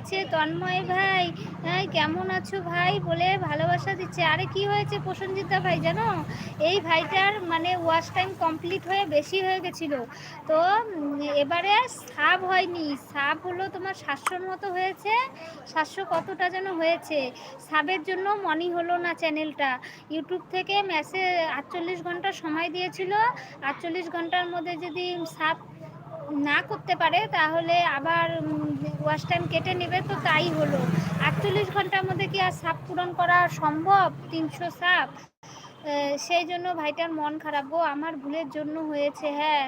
আছে তন্ময় ভাই। হ্যাঁ কেমন আছো ভাই? বলে ভালোবাসা দিচ্ছে। আরে, কি হয়েছে প্রসঞ্জিতা ভাই, জানো? এই ভাইটার মানে ওয়াশ টাইম কমপ্লিট হয়ে বেশি হয়ে গেছিল। তো এবারে সাব হয়নি। সাব হলো তোমার সাতশোর মতো হয়েছে। সাতশো কতটা যেন হয়েছে। সাবের জন্য মনি হলো না চ্যানেলটা। ইউটিউব থেকে মেসেজ আটচল্লিশ ঘণ্টা সময় দিয়েছিল। আটচল্লিশ ঘণ্টার মধ্যে যদি সাব না করতে পারে, তাহলে আবার ওয়াশ টাইম কেটে নেবে তো তাই হলো। আটচল্লিশ ঘণ্টার মধ্যে কি আর সাপ পূরণ করা সম্ভব? তিনশো সাপ? সেই জন্য ভাইটার মন খারাপ। গো আমার ভুলের জন্য হয়েছে হ্যাঁ।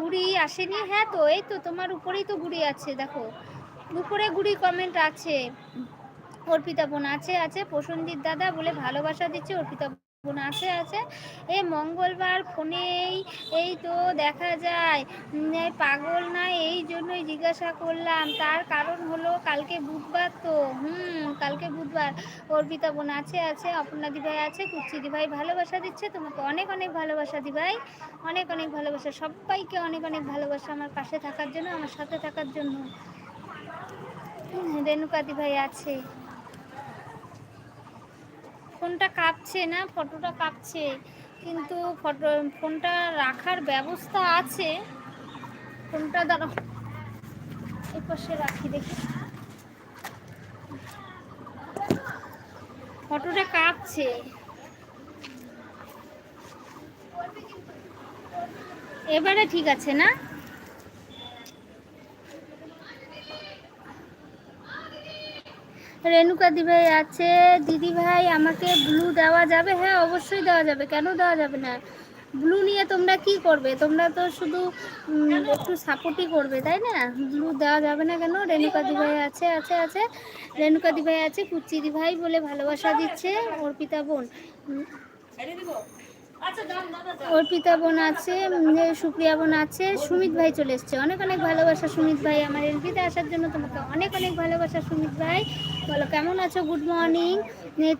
গুড়ি আসেনি? হ্যাঁ তো, এই তো তোমার উপরেই তো গুড়ি আছে, দেখো। উপরে গুড়ি কমেন্ট আছে। অর্পিতা বোন, আছে আছে। প্রসঞ্জিৎ দাদা বলে ভালোবাসা দিচ্ছে অর্পিতা বোন আছে আছে। এই মঙ্গলবার ফোনেই এই তো দেখা যায়। পাগল না, এই জন্যই জিজ্ঞাসা করলাম। তার কারণ হলো কালকে বুধবার তো। হুম, কালকে বুধবার। অর্পিতা বোন আছে আছে অপর্ণা দিভাই আছে কুচি দিভাই ভালোবাসা দিচ্ছে, তোমাকে অনেক অনেক ভালোবাসা দিভাই অনেক অনেক ভালোবাসা। সবাইকে অনেক অনেক ভালোবাসা আমার পাশে থাকার জন্য, আমার সাথে থাকার জন্য। রেণুকা দিভাই আছে। ফোনটা কাঁপছে না, ফটোটা কাঁপছে, কিন্তু ফটো, ফোনটা রাখার ব্যবস্থা আছে। ফোনটা দাঁড়া এই পাশে রাখি দেখি। ফটোটা কাঁপছে। এবারে ঠিক আছে না? রেণুকা দিভাই আছে। দিদি ভাই, আমাকে ব্লু দেওয়া যাবে? হ্যাঁ অবশ্যই দেওয়া যাবে। কেন দেওয়া যাবে না? ব্লু নিয়ে তোমরা কি করবে? তোমরা তো শুধু একটু সাপোর্টই করবে, তাই না? ব্লু দেওয়া যাবে না কেন? রেণুকা দিভাই আছে আছে আছে। রেণুকা দিভাই আছে কুচি দিভাই বলে ভালোবাসা দিচ্ছে অর্পিতা বোন। অর্পিতা বোন আছে সুপ্রিয়া বোন আছে, সুমিত ভাই চলে এসছে। অনেক অনেক ভালোবাসা সুমিত ভাই আমার এলপিতে আসার জন্য তোমাকে অনেক অনেক ভালোবাসা সুমিত ভাই। বলো, কেমন আছো? গুড মর্নিং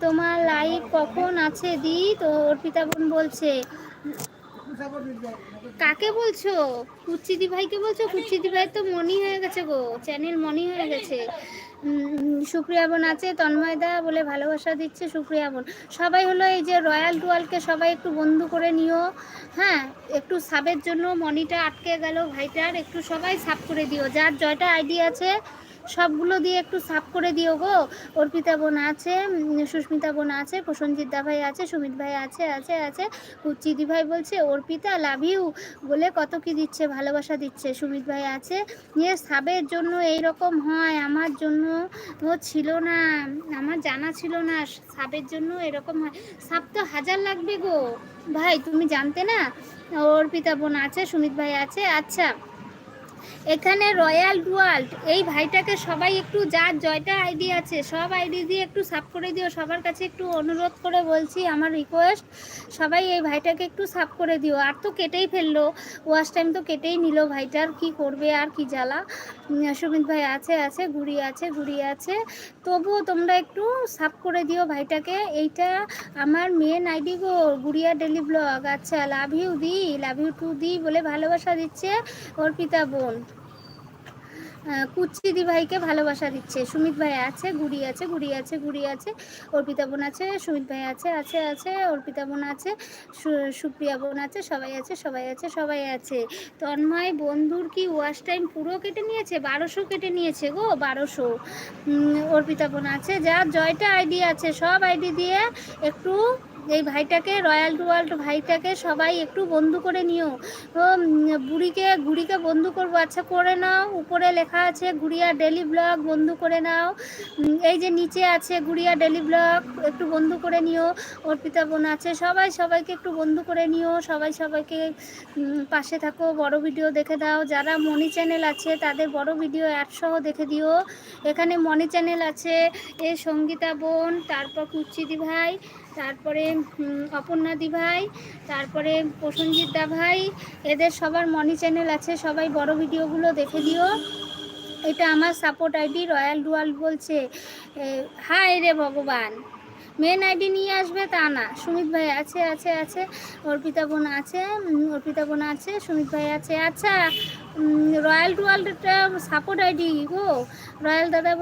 তোমার লাইভ কখন আছে দি? তো অর্পিতা বোন বলছে, কাকে বলছো? কুচিদি ভাইকে বলছো? কুচিদি ভাই তো মনি হয়ে গেছে গো চ্যানেল মনি হয়ে গেছে। সুপ্রিয়া বোন আছে তন্ময়দা বলে ভালোবাসা দিচ্ছে সুপ্রিয়া বোন। সবাই হলো এই যে রয়্যাল টুয়ালকে সবাই একটু বন্ধু করে নিও। হ্যাঁ একটু সাবের জন্য মনিটা আটকে গেল, ভাইটার একটু সবাই সাব করে দিও। যার জয়টা আইডি আছে সবগুলো দিয়ে একটু সাফ করে দিও গো। অর্পিতা বোন আছে সুস্মিতা বোন আছে প্রসঞ্জিত দা ভাই আছে, সুমিত ভাই আছে আছে আছে। চিদি ভাই বলছে, অর্পিতা লাভ ইউ বলে কত কি দিচ্ছে, ভালোবাসা দিচ্ছে। সুমিত ভাই আছে নিয়ে সাবের জন্য এই রকম হয়, আমার জন্য ছিল না, আমার জানা ছিল না, সাবের জন্য এরকম হয়। সাপ তো হাজার লাগবে গো। ভাই, তুমি জানতে না? অর্পিতা বোন আছে, সুমিত ভাই আছে আচ্ছা। এখানে রয়্যাল ডুয়াল্ট, এই ভাইটাকে সবাই একটু যার জয়টা আইডি আছে, সব আইডি দিয়ে একটু সাপ করে দিও, সবার কাছে একটু অনুরোধ করে বলছি, আমার রিকোয়েস্ট সবাই এই ভাইটাকে একটু সাপ করে দিও। আর তো কেটেই ফেলল ওয়াশ টাইম তো কেটেই নিল ভাইটার কি করবে, আর কি জ্বালা? সুমিত ভাই আছে আছে ঘুরি আছে ঘুরি আছে। তবুও তোমরা একটু সাপ করে দিও ভাইটাকে, এইটা আমার মেন আইডি গো গুড়িয়া ডেলি ব্লগ। আচ্ছা লাভ ইউ দি লাভ ইউ টু দি বলে ভালোবাসা দিচ্ছে অর্পিতা বোন। কুচি দি ভাইকে ভালোবাসা দিচ্ছে। সুমিত ভাই আছে, গুড়ি আছে গুড়ি আছে গুড়ি আছে, অর্পিতা বোন আছে, সুমিত ভাই আছে আছে আছে, অর্পিতা বোন আছে সুপ্রিয়া বোন আছে, সবাই আছে সবাই আছে সবাই আছে। তন্ময়, বন্ধুর কি ওয়াশ টাইম পুরো কেটে নিয়েছে? বারোশো কেটে নিয়েছে গো, বারোশো। অর্পিতা বোন আছে, যার জয়টা আইডি আছে, সব আইডি দিয়ে একটু এই ভাইটাকে, রয়্যাল ওয়ার্ল্ড ভাইটাকে সবাই একটু বন্ধু করে নিও। বুড়িকে, গুড়িকে বন্ধু করব। আচ্ছা করে নাও। উপরে লেখা আছে, গুড়িয়া ডেলি ব্লগ, বন্ধু করে নাও। এই যে নিচে আছে গুড়িয়া ডেলি ব্লগ, একটু বন্ধু করে নিও। অর্পিতা বোন আছে, সবাই সবাইকে একটু বন্ধু করে নিও। সবাই সবাইকে পাশে থাকো, বড় ভিডিও দেখে দাও। যারা মনি চ্যানেল আছে, তাদের বড় ভিডিও অ্যাডসহ দেখে দিও। এখানে মনি চ্যানেল আছে, এ সঙ্গীতা বোন, তারপর কুচিদি ভাই তারপরে অপর্ণা দি ভাই, তারপরে প্রসঞ্জিৎ দা ভাই, এদের সবার মনি চ্যানেল আছে, সবাই বড় ভিডিওগুলো দেখে দিও এটা আমার সাপোর্ট আইডি রয়্যাল ডুয়াল বলছে। হায় রে ভগবান। মেন আইডি নিয়ে আসবে তা না। সুমিত ভাই আছে আছে আছে, অর্পিতা বোন আছে অর্পিতা বোন আছে, সুমিত ভাই আছে। আচ্ছা রয়্যাল ডুয়ালটা সাপোর্ট আইডি গো। রয়্যাল দাদা